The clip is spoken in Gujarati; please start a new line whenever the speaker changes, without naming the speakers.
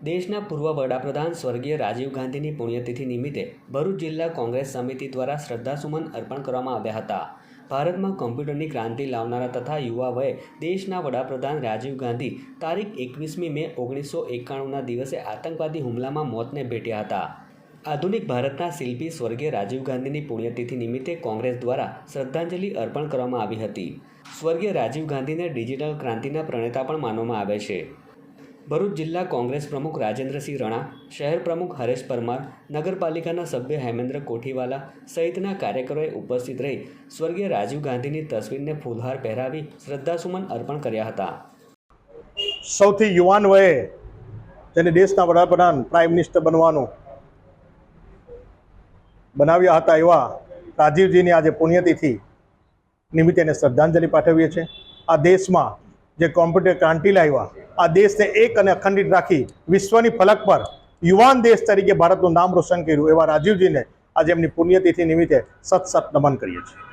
દેશના પૂર્વ વડાપ્રધાન સ્વર્ગીય રાજીવ ગાંધીની પુણ્યતિથિ નિમિત્તે ભરૂચ જિલ્લા કોંગ્રેસ સમિતિ દ્વારા શ્રદ્ધાસુમન અર્પણ કરવામાં આવ્યા હતા. ભારતમાં કોમ્પ્યુટરની ક્રાંતિ લાવનારા તથા યુવા વયે દેશના વડાપ્રધાન રાજીવ ગાંધી તારીખ એકવીસમી મે ઓગણીસો એકાણુંના દિવસે આતંકવાદી હુમલામાં મોતને ભેટ્યા હતા. આધુનિક ભારતના શિલ્પી સ્વર્ગીય રાજીવ ગાંધીની પુણ્યતિથિ નિમિત્તે કોંગ્રેસ દ્વારા શ્રદ્ધાંજલિ અર્પણ કરવામાં આવી હતી. સ્વર્ગીય રાજીવ ગાંધીને ડિજિટલ ક્રાંતિના પ્રણેતા પણ માનવામાં આવે છે. ભરૂચ જિલ્લા કોંગ્રેસ પ્રમુખ રાજેન્દ્રસિંહ રણા, શહેર પ્રમુખ હરેશ પરમાર, નગરપાલિકાના સભ્ય હેમેન્દ્ર કોઠીવાલા સહિતના કાર્યકરોએ ઉપસ્થિત રહી સ્વર્ગીય રાજીવ ગાંધીની તસવીરને ફૂલહાર પહેરાવી શ્રદ્ધાસુમન અર્પણ કર્યા હતા.
સૌથી યુવાન વયે જેને દેશના વડાપ્રધાન પ્રાઇમ મિનિસ્ટર બનવાનું બનાવ્યા હતા એવા રાજીવજીની આજે પુણ્યતિથિ નિમિત્તે શ્રદ્ધાંજલિ પાઠવીએ છીએ. આ દેશમાં જે કોમ્પ્યુટર ક્રાંતિ લાવ્યા આ દેશને એક અને અખંડિત રાખી વિશ્વની ફલક પર યુવાન દેશ તરીકે ભારતનું નામ રોશન કર્યું એવા રાજીવજીને આજે એમની પુણ્યતિથિ નિમિત્તે સત સત નમન કરીએ છીએ.